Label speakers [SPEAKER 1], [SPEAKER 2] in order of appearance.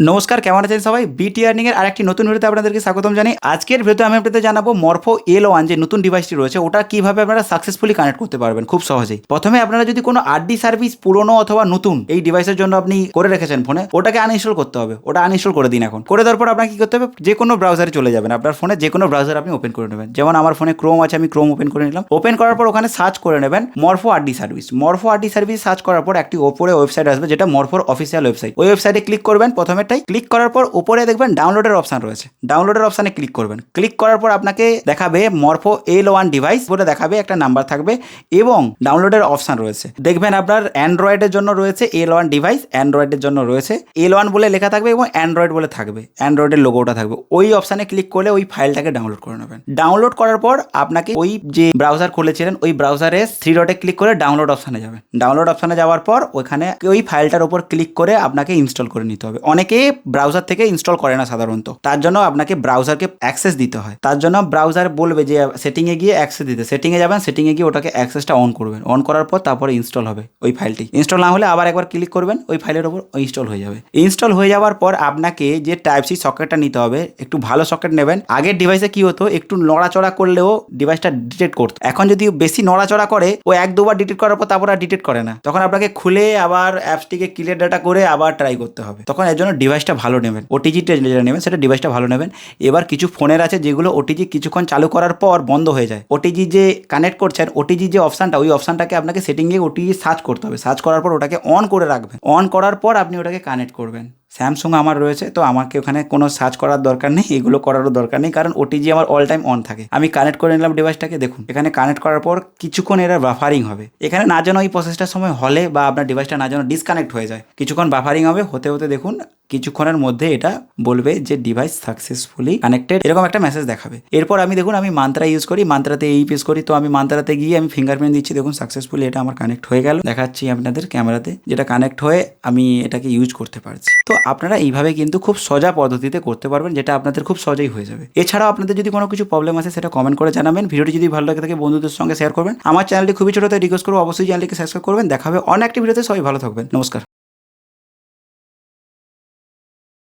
[SPEAKER 1] নমস্কার, কেমন আছেন সবাই? বিটি আর্নিং এর আরেকটি নতুন ভিডিওতে আপনাদেরকে স্বাগতম জানাই। আজকের ভিডিওতে আমি আপনাদের জানাব মরফো এল ওয়ান যে নতুন ডিভাইসটি রয়েছে, ওটা কীভাবে আপনারা সাকসেসফুলি কানেক্ট করতে পারবেন খুব সহজেই। প্রথমে আপনারা যদি কোনো আরডি সার্ভিস পুরনো অথবা নতুন এই ডিভাইসের জন্য আপনি করে রেখেছেন ফোনে ওটাকে আনইনস্টল করতে হবে। ওটা আনইনস্টল করে দিন এখন। করে দেওয়ার পর আপনাকে কি করতে হবে? যে কোনো ব্রাউজারে চলে যাবেন। আপনার ফোনে যে কোনো ব্রাউজার আপনি ওপেন করে নেবেন। যেমন আমার ফোনে ক্রোম আছে, আমি ক্রোম ওপেন করে নিলাম। ওপেন করার পর ওখানে সার্চ করে নেবেন Morpho RD service Morpho RD service search করার পর একটি ওপরে ওয়েবসাইট আসবে, যেটা মরফোর অফিসিয়াল ওয়েবসাইট ওই ওয়েবসাইটে ক্লিক করবেন প্রথমেটাই ক্লিক করার পর উপরে দেখবেন ডাউনলোডের অপশন রয়েছে। ডাউনলোডের অপশানে ক্লিক করবেন। ক্লিক করার পর আপনাকে দেখাবে মরফো এল ওয়ান ডিভাইস বলে দেখাবে একটা নাম্বার থাকবে এবং ডাউনলোডের অপশান রয়েছে। দেখবেন আপনার অ্যান্ড্রয়েডের জন্য রয়েছে এল ওয়ান ডিভাইস অ্যান্ড্রয়েডের জন্য রয়েছে এল ওয়ান বলে লেখা থাকবে এবং অ্যান্ড্রয়েড বলে থাকবে। অ্যান্ড্রয়েডের লোগোটা থাকবে। ওই অপশানে ক্লিক করলে ওই ফাইলটাকে ডাউনলোড করে নেবেন। ডাউনলোড করার পর আপনাকে ওই যে ব্রাউজার খুলেছিলেন, ওই ব্রাউজারে থ্রি ডটে ক্লিক করে ডাউনলোড অপশানে যাবেন। ডাউনলোড অপশানে যাওয়ার পর ওখানে ওই ফাইলটার উপর ক্লিক করে আপনাকে ইনস্টল করে নিতে হবে। অনেকে ব্রাউজার থেকে ইনস্টল করে না সাধারণত। তার জন্য আপনাকে ব্রাউজারকে অ্যাক্সেস দিতে হয়। তার জন্য ব্রাউজার বলবে যে সেটিংয়ে গিয়ে অ্যাক্সেস দিতে। সেটিংয়ে যাবেন সেটিংয়ে গিয়ে ওটাকে অ্যাক্সেসটা অন করবেন। অন করার পর তারপরে ইনস্টল হবে ওই ফাইলটি ইনস্টল না হলে আবার একবার ক্লিক করবেন, ওই ফাইলের উপর ইনস্টল হয়ে যাবে। ইনস্টল হয়ে যাওয়ার পর আপনাকে যে টাইপ সি সকেটটা নিতে হবে, একটু ভালো সকেট নেবেন। আগের ডিভাইসে কি হতো, একটু নড়াচড়া করলেও ডিভাইসটা ডিটেক্ট করতো। এখন যদি বেশি নড়াচড়া করে, ও এক দুবার ডিটেক্ট করার পর তারপর আর ডিটেক্ট করে না। তখন আপনাকে খুলে আবার অ্যাপসটিকে ক্লিয়ার ডাটা করে আবার ট্রাই করতে হবে। তখন এর জন্য ডিভাইসটা ভালো নেবেন ওটিজিটা যেটা নেবেন সেটা ডিভাইসটা ভালো নেবেন। এবার কিছু ফোনের আছে যেগুলো ওটিজি কিছুক্ষণ চালু করার পর বন্ধ হয়ে যায়। ওটিজি যে কানেক্ট করছেন ওটিজি যে অপশানটা ওই অপশানটাকে আপনাকে সেটিংয়ে ওটিজি সার্চ করতে হবে। সার্চ করার পর ওটাকে অন করে রাখবেন। অন করার পর আপনি ওটাকে কানেক্ট করবেন। স্যামসুং আমার রয়েছে, তো আমাকে ওখানে কোনো সার্চ করার দরকার নেই, এগুলো করারও দরকার নেই, কারণ ওটিজি আমার অল টাইম অন থাকে। আমি কানেক্ট করে নিলাম ডিভাইসটাকে দেখুন, এখানে কানেক্ট করার পর কিছুক্ষণ এরা বাফারিং হবে। এখানে না যেন ওই প্রসেসটার সময় হলে বা আপনার ডিভাইসটা না যেন ডিসকানেক্ট হয়ে যায়। কিছুক্ষণ বাফারিং হবে, হতে হতে দেখুন কিছুক্ষণের মধ্যে এটা বলবে যে ডিভাইস সাকসেসফুলি কানেক্টেড এরকম একটা মেসেজ দেখাবে। এরপর আমি দেখুন, আমি মান্ত্রা ইউজ করি মান্ত্রাতে এই ইউজ করি, তো আমি মান্ত্রাতে গিয়ে আমি ফিঙ্গারপ্রিন্ট দিচ্ছি, দেখুন সাকসেসফুলি এটা আমার কানেক্ট হয়ে গেল। দেখাচ্ছি আপনাদের ক্যামেরাতে যেটা কানেক্ট হয়ে আমি এটাকে ইউজ করতে পারছি। তো আপনারা এইভাবে কিন্তু খুব সোজা পদ্ধতিতে করতে পারবেন, যেটা আপনাদের খুব সহজেই হয়ে যাবে। এছাড়াও আপনাদের যদি কোনো কিছু প্রবলেম আছে সেটা কমেন্ট করে জানাবেন। ভিডিওটি যদি ভালো লাগে থাকে বন্ধুদের সঙ্গে শেয়ার করবেন। আমার চ্যানেলটি খুবই ছোট, তাই রিকোয়েস্ট করব, অবশ্যই চ্যানেলটিকে সাবস্ক্রাইব করবেন। দেখা হবে অনেক ভিডিওতে, সবাই ভালো থাকবেন। নমস্কার।